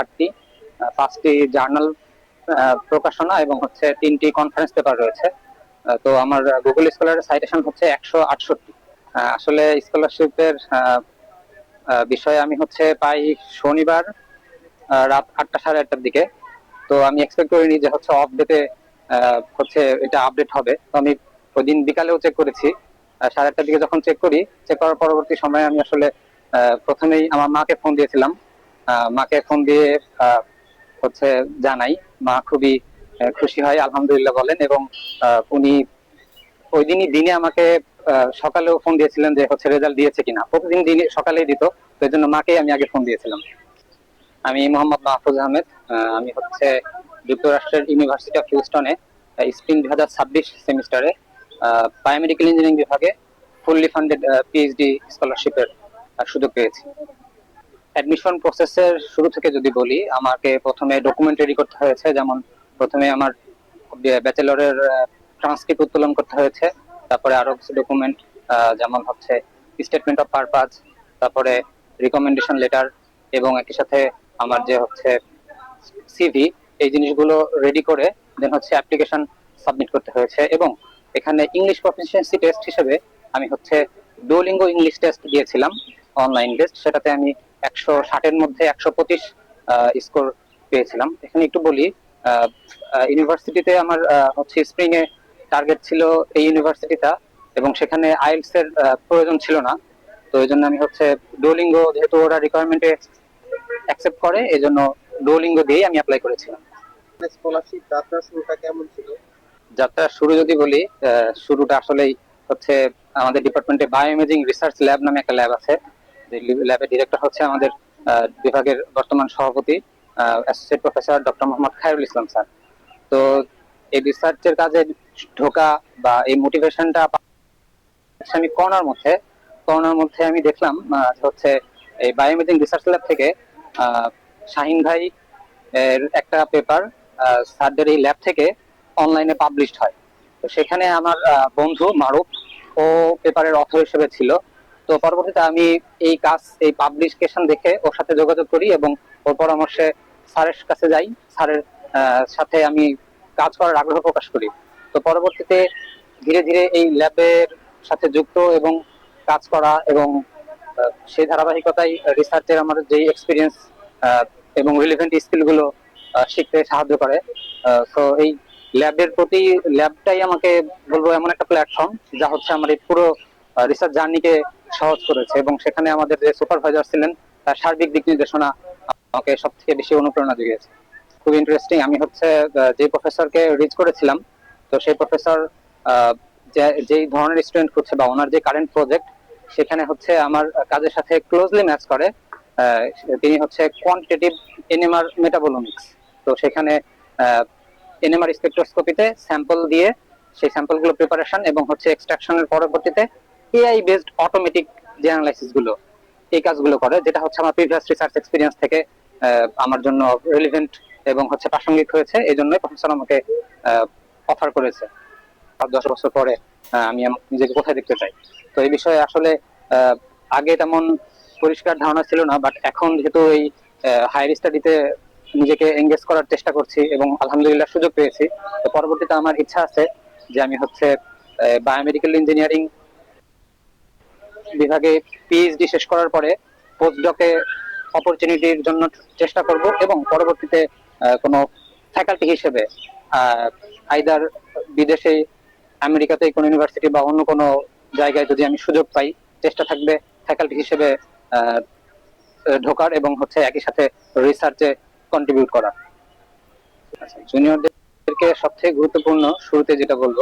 আটটি পাঁচটি জার্নাল প্রকাশনা এবং হচ্ছে তিনটি কনফারেন্স পেপার রয়েছে। তো আমার গুগল স্কলারের সাইটেশন হচ্ছে একশো আটষট্টি। আসলে স্কলারশিপের বিষয়ে আমি হচ্ছে পাই শনিবার রাত আটটা সাড়ে আটটার দিকে। তো আমি এক্সপেক্ট করিনি যে হচ্ছে অফ হচ্ছে এটা আপডেট হবে। তো আমি ওই দিন বিকালেও চেক করেছি। সাড়ে আটটার দিকে যখন চেক করি চেক করার পরবর্তী সময়ে আমি আসলে প্রথমেই আমার মাকে ফোন দিয়েছিলাম। মাকে ফোন দিয়ে হচ্ছে জানাই। মা খুবই খুশি হয়, আলহামদুলিল্লাহ বলেন। এবং উনি ওই দিনই, দিনে আমাকে সকালেও ফোন দিয়েছিলেন যে, হচ্ছে রেজাল্ট দিয়েছে কিনা। প্রতিদিন দিনে সকালেই দিত এই জন্য মাকেই আমি আগে ফোন দিয়েছিলাম। আমি মোহাম্মদ মাহফুজ আহমেদ আমি হচ্ছে যুক্তরাষ্ট্রের ইউনিভার্সিটি অফ হিউস্টনে স্প্রিং দুই হাজার ছাব্বিশ সেমিস্টারে বায়োমেডিক্যাল ইঞ্জিনিয়ারিং বিভাগে ফুললি ফান্ডেড পিএইচডি স্কলারশিপের সুযোগ পেয়েছি। অ্যাডমিশন প্রসেসের শুরু থেকে যদি বলি, আমাকে প্রথমে ডকুমেন্ট রেডি করতে হয়েছে, যেমন প্রথমে আমার ব্যাচেলরের ট্রান্সক্রিপ্ট উত্তোলন করতে হয়েছে, তারপরে আরও কিছু ডকুমেন্ট যেমন হচ্ছে স্টেটমেন্ট অফ পারপাস তারপরে রিকমেন্ডেশন লেটার এবং একই সাথে আমার যে হচ্ছে সিভি এই জিনিসগুলো রেডি করে দেন হচ্ছে অ্যাপ্লিকেশন সাবমিট করতে হয়েছে এবং এখানে ইংলিশ প্রফিসিয়েন্সি টেস্ট হিসেবে আমি হচ্ছে ডুওলিঙ্গো ইংলিশ টেস্ট দিয়েছিলাম অনলাইন টেস্ট সেটাতে আমি একশো ষাটের মধ্যে একশো পঁচিশ স্কোর পেয়েছিলাম। এখানে একটু বলি ইউনিভার্সিটিতে আমার হচ্ছে স্প্রিং এ টার্গেট ছিল এই ইউনিভার্সিটিটা এবং সেখানে আইএলস এর প্রয়োজন ছিল না। তো এই জন্য আমি হচ্ছে ডোলিঙ্গো যেহেতু ওরা রিকোয়ারমেন্টে অ্যাকসেপ্ট করে এই জন্য ডোলিঙ্গো দিয়েই আমি অ্যাপ্লাই করেছিলাম। স্কলারশিপ যাত্রা শুরুটা কেমন ছিল? যাত্রা শুরু যদি বলি শুরুটা আসলেই হচ্ছে আমাদের ডিপার্টমেন্টে বায়োইমেজিং রিসার্চ ল্যাব নামে একটা ল্যাব আছে। যে ল্যাবের ডিরেক্টর হচ্ছে আমাদের বিভাগের বর্তমান সভাপতি associate professor doctor Mohammad Khairul Islam sir. তো এই রিসার্চের কাজে ঢোকা বা এই মোটিভেশনটা আমি করোনার মধ্যে করোনার মধ্যে আমি দেখলাম হচ্ছে এই বায়োমেজিং রিসার্চ ল্যাব থেকে শাহিন ভাই এর একটা পেপার স্যারদের এই ল্যাব থেকে অনলাইনে পাবলিশড হয়। তো সেখানে আমার বন্ধু মারুফ ও পেপারের অথর হিসেবে ছিল। তো পরবর্তীতে আমি এই কাজ, এই পাবলিকেশন দেখে ওর সাথে যোগাযোগ করি এবং ওর পরামর্শে স্যারের কাছে যাই। স্যারের সাথে আমি কাজ করার আগ্রহ প্রকাশ করি। তো পরবর্তীতে ধীরে ধীরে এই ল্যাবের সাথে যুক্ত এবং কাজ করা এবং সেই ধারাবাহিকতায় রিসার্চের আমার যে এক্সপিরিয়েন্স এবং রিলেভেন্ট স্কিলগুলো শিখতে সাহায্য করে। তো এই ল্যাবের প্রতি ল্যাবটাই আমাকে বলব এমন একটা প্ল্যাটফর্ম যা হচ্ছে আমার এই পুরো রিসার্চ জার্নিকে সহজ করেছে এবং সেখানে আমাদের যে সুপারভাইজার ছিলেন, তার সার্বিক দিক নির্দেশনা আমাকে সব থেকে বেশি অনুপ্রেরণা জুগিয়েছে। খুব ইন্টারেস্টিং আমি হচ্ছে যে প্রফেসরকে রিচ করেছিলাম, তো সেই প্রফেসর যেই ধরনের স্টুডেন্ট হচ্ছে বা ওনার যে কারেন্ট প্রজেক্ট সেখানে হচ্ছে আমার কাজের সাথে ক্লোজলি ম্যাচ করে তিনি হচ্ছে কোয়ান্টিটেটিভ এনিমার মেটাবোলমিক্স তো সেখানে এনএমআর স্পেকট্রোস্কোপিতে স্যাম্পল দিয়ে সেই স্যাম্পলগুলো প্রিপারেশন এবং হচ্ছে এক্সট্রাকশনের পরবর্তীতে এআই বেসড অটোমেটিক যে অ্যানালাইসিসগুলো এই কাজগুলো করে, যেটা হচ্ছে আমার প্রিভিয়াস রিসার্চ এক্সপিরিয়েন্স থেকে আমার জন্য রিলিভেন্ট এবং হচ্ছে প্রাসঙ্গিক হয়েছে এই জন্যই প্রফেসর আমাকে অফার করেছে। পাঁচ, দশ বছর পরে আমি নিজেকে কোথায় দেখতে চাই? তো এই বিষয়ে আসলে আগে তেমন পরিষ্কার ধারণা ছিল না বাট এখন যেহেতু এই হায়ার স্টাডিতে নিজেকে এঙ্গেজ করার চেষ্টা করছি এবং আলহামদুলিল্লাহ সুযোগ পেয়েছি। তো পরবর্তীতে আমার ইচ্ছা আছে যে আমি হচ্ছে বায়োমেডিক্যাল ইঞ্জিনিয়ারিং বিভাগে পিএইচডি শেষ করার পরে পোস্টডকে অপরচুনিটির জন্য চেষ্টা করব এবং পরবর্তীতে কোনো ফ্যাকাল্টি হিসেবে আইদার বিদেশে আমেরিকাতে কোনো ইউনিভার্সিটি বা অন্য কোনো জায়গায় যদি আমি সুযোগ পাই, চেষ্টা থাকবে ফ্যাকাল্টি হিসেবে ঢোকার এবং হচ্ছে একই সাথে রিসার্চে কন্ট্রিবিউট করা। জুনিয়রদেরকে সবথেকে গুরুত্বপূর্ণ শুরুতে যেটা বলব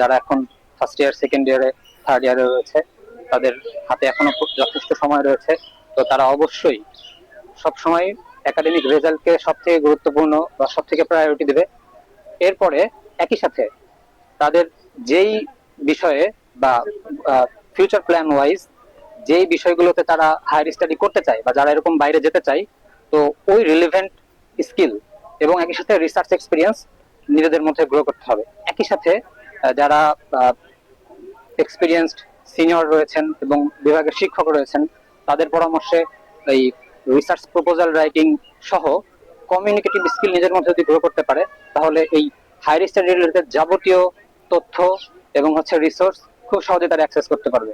যারা এখন ফার্স্ট ইয়ার সেকেন্ড ইয়ারে থার্ড ইয়ারে রয়েছে, তাদের হাতে এখনও যথেষ্ট সময় রয়েছে। তো তারা অবশ্যই সব সময় একাডেমিক রেজাল্টকে সব থেকে গুরুত্বপূর্ণ বা সব থেকে প্রায়োরিটি দেবে। এরপরে একই সাথে তাদের যেই বিষয়ে বা ফিউচার প্ল্যান ওয়াইজ যেই বিষয়গুলোতে তারা হায়ার স্টাডি করতে চায় বা যারা এরকম বাইরে যেতে চায় তো ওই রিলেভেন্ট স্কিল এবং একই সাথে রিসার্চ এক্সপিরিয়েন্স নিজেদের মধ্যে গ্রো করতে হবে। একই সাথে যারা এক্সপিরিয়েন্সড সিনিয়র রয়েছেন এবং বিভাগের শিক্ষক রয়েছেন, তাদের পরামর্শে এই রিসার্চ প্রপোজাল রাইটিং সহ কমিউনিকেটিভ স্কিল নিজের মধ্যে যদি গ্রো করতে পারে, তাহলে এই হায়ার স্টাডি রিলেটেড যাবতীয় তথ্য এবং হচ্ছে রিসোর্স খুব সহজে তারা অ্যাক্সেস করতে পারবে।